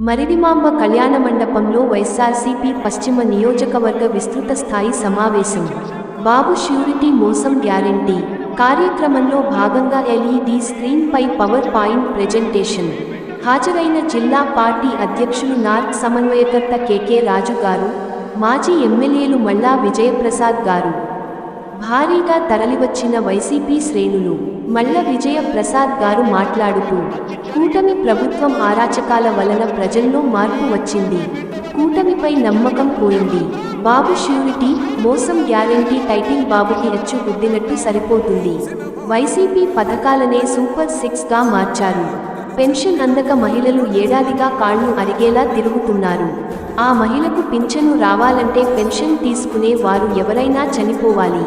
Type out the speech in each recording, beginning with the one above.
మరిదిమాంబ కళ్యాణ మండపంలో వైఎస్ఆర్సీపీ పశ్చిమ నియోజకవర్గ విస్తృత స్థాయి సమావేశం. బాబు ష్యూరిటీ మోసం గ్యారంటీ. కార్యక్రమంలో భాగంగా ఎల్ఈడి స్క్రీన్పై పవర్ పాయింట్ ప్రెజెంటేషన్. హాజరైన జిల్లా పార్టీ అధ్యక్షులు నార్క్ సమన్వయకర్త కెకే రాజు గారు మాజీ ఎమ్మెల్యేలు మల్లా విజయప్రసాద్ గారు. భారీగా తరలివచ్చిన వైసీపీ శ్రేణులు మల్ల విజయ ప్రసాద్ గారు మాట్లాడుతూ కూటమి ప్రభుత్వం ఆరాచకాల వలన ప్రజల్లో మార్పు వచ్చింది. కూటమిపై నమ్మకం పోయింది. బాబు ష్యూరిటీ మోసం గ్యారంటీ టైటిల్ బాబుకి హెచ్చు గుద్దినట్టు సరిపోతుంది. వైసీపీ పథకాలనే సూపర్ సిక్స్గా మార్చారు. పెన్షన్ అందక మహిళలు ఏడాదిగా కాళ్ళు అరిగేలా తిరుగుతున్నారు. ఆ మహిళకు పింఛను రావాలంటే పెన్షన్ తీసుకునే వారు ఎవరైనా చనిపోవాలి.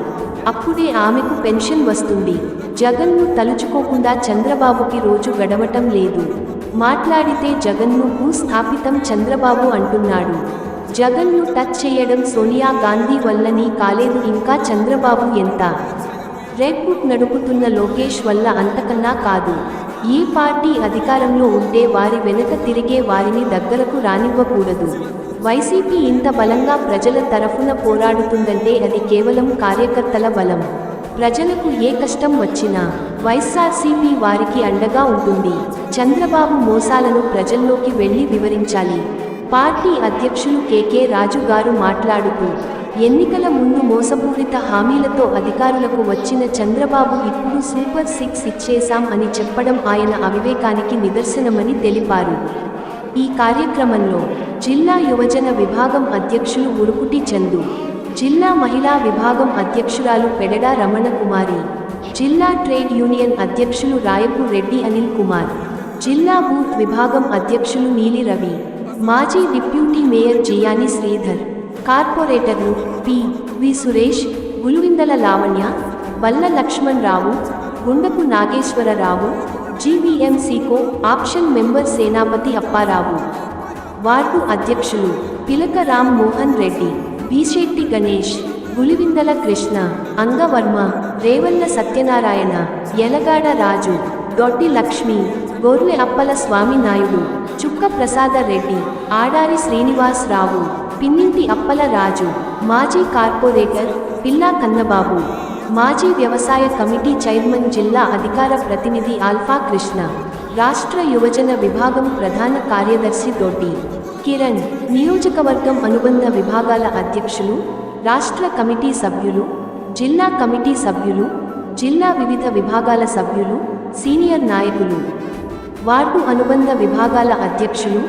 అప్పుడే ఆమెకు పెన్షన్ వస్తుంది. జగన్ను తలుచుకోకుండా చంద్రబాబుకి రోజు గడవటం లేదు. మాట్లాడితే జగన్ను భూస్థాపితం చంద్రబాబు అంటున్నాడు. జగన్ను టచ్ చేయడం సోనియా గాంధీ వల్లని కాలేదు ఇంకా చంద్రబాబు ఎంత? రెడ్ బుక్ నడుపుతున్న లోకేష్ వల్ల అంతకన్నా కాదు. ఈ పార్టీ అధికారంలో ఉంటే వారి వెనుక తిరిగే వారిని దగ్గరకు రానివ్వకూడదు. వైసీపీ ఇంత బలంగా ప్రజల తరఫున పోరాడుతుందంటే అది కేవలం కార్యకర్తల బలం. ప్రజలకు ఏ కష్టం వచ్చినా వైఎస్ఆర్సీపీ వారికి అండగా ఉంటుంది. చంద్రబాబు మోసాలను ప్రజల్లోకి వెళ్ళి వివరించాలి. పార్టీ అధ్యక్షులు కెకే రాజు గారు మాట్లాడుతూ ఎన్నికల ముందు మోసపూరిత హామీలతో అధికారులకు వచ్చిన చంద్రబాబు ఇప్పుడు సూపర్ సిక్స్ ఇచ్చేశాం అని చెప్పడం ఆయన అవివేకానికి నిదర్శనమని తెలిపారు. ఈ కార్యక్రమంలో జిల్లా యువజన విభాగం అధ్యక్షులు ఉరుకుటి చందు జిల్లా మహిళా విభాగం అధ్యక్షురాలు పెడడా రమణ కుమారి జిల్లా ట్రేడ్ యూనియన్ అధ్యక్షులు రాయపు రెడ్డి అనిల్ కుమార్ జిల్లా బూత్ విభాగం అధ్యక్షులు నీలి రవి మాజీ డిప్యూటీ మేయర్ జియాని శ్రీధర్ కార్పొరేటర్లు P. V. Suresh Guluvindala Lavanya Balla Lakshman Rao Gundapu Nageswararao జీవీఎంసీకో option member Senapati Apparao. Ward అధ్యక్షులు పిలక రామ్ మోహన్ రెడ్డి బీశెట్టి గణేష్ గులివిందల కృష్ణ అంగవర్మ రేవల్ల సత్యనారాయణ యలగాడ రాజు దొడ్డి లక్ష్మి గొర్రె అప్పల స్వామి నాయుడు చుక్క ప్రసాద రెడ్డి ఆడారి శ్రీనివాస్ రావు పిన్నింటి అప్పల రాజు మాజీ కార్పొరేటర్ పిల్లా కన్నబాబు మాజీ వ్యవసాయ కమిటీ చైర్మన్ జిల్లా అధికార ప్రతినిధి ఆల్ఫా కృష్ణ రాష్ట్ర యువజన విభాగం ప్రధాన కార్యదర్శి తోటి కిరణ్ నియోజకవర్గం అనుబంధ విభాగాల అధ్యక్షులు రాష్ట్ర కమిటీ సభ్యులు జిల్లా కమిటీ సభ్యులు జిల్లా వివిధ విభాగాల సభ్యులు సీనియర్ నాయకులు. వార్డు అనుబంధ విభాగాల అధ్యక్షులు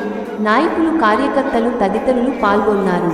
నాయకులు కార్యకర్తలు తదితరులు పాల్గొన్నారు.